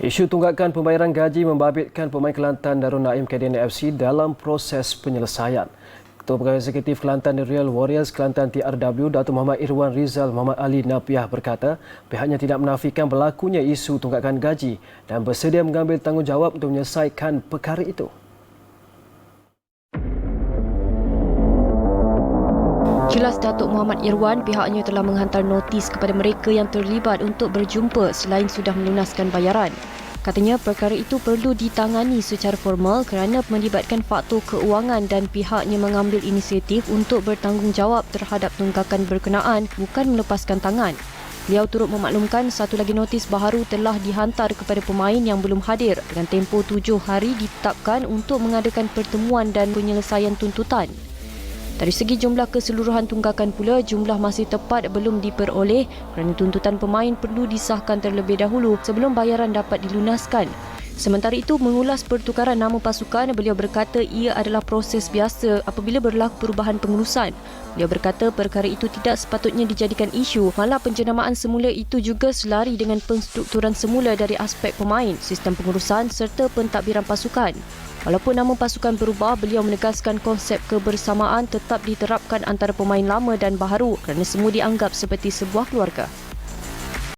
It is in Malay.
Isu tunggakan pembayaran gaji membabitkan pemain Kelantan Darul Naim KDN FC dalam proses penyelesaian. Ketua Pegawai Eksekutif Kelantan Real Warriors Kelantan TRW Datuk Muhammad Irwan Rizal Muhammad Ali Napiah berkata pihaknya tidak menafikan berlakunya isu tunggakan gaji dan bersedia mengambil tanggungjawab untuk menyelesaikan perkara itu. Jelas Datuk Muhammad Irwan pihaknya telah menghantar notis kepada mereka yang terlibat untuk berjumpa selain sudah melunaskan bayaran. Katanya perkara itu perlu ditangani secara formal kerana melibatkan faktor keuangan dan pihaknya mengambil inisiatif untuk bertanggungjawab terhadap tunggakan berkenaan bukan melepaskan tangan. Beliau turut memaklumkan satu lagi notis baharu telah dihantar kepada pemain yang belum hadir dengan tempoh tujuh hari ditetapkan untuk mengadakan pertemuan dan penyelesaian tuntutan. Dari segi jumlah keseluruhan tunggakan pula, jumlah masih tepat belum diperoleh kerana tuntutan pemain perlu disahkan terlebih dahulu sebelum bayaran dapat dilunaskan. Sementara itu, mengulas pertukaran nama pasukan, beliau berkata ia adalah proses biasa apabila berlaku perubahan pengurusan. Beliau berkata perkara itu tidak sepatutnya dijadikan isu, malah penjenamaan semula itu juga selari dengan penstrukturan semula dari aspek pemain, sistem pengurusan serta pentadbiran pasukan. Walaupun nama pasukan berubah, beliau menegaskan konsep kebersamaan tetap diterapkan antara pemain lama dan baharu kerana semua dianggap seperti sebuah keluarga.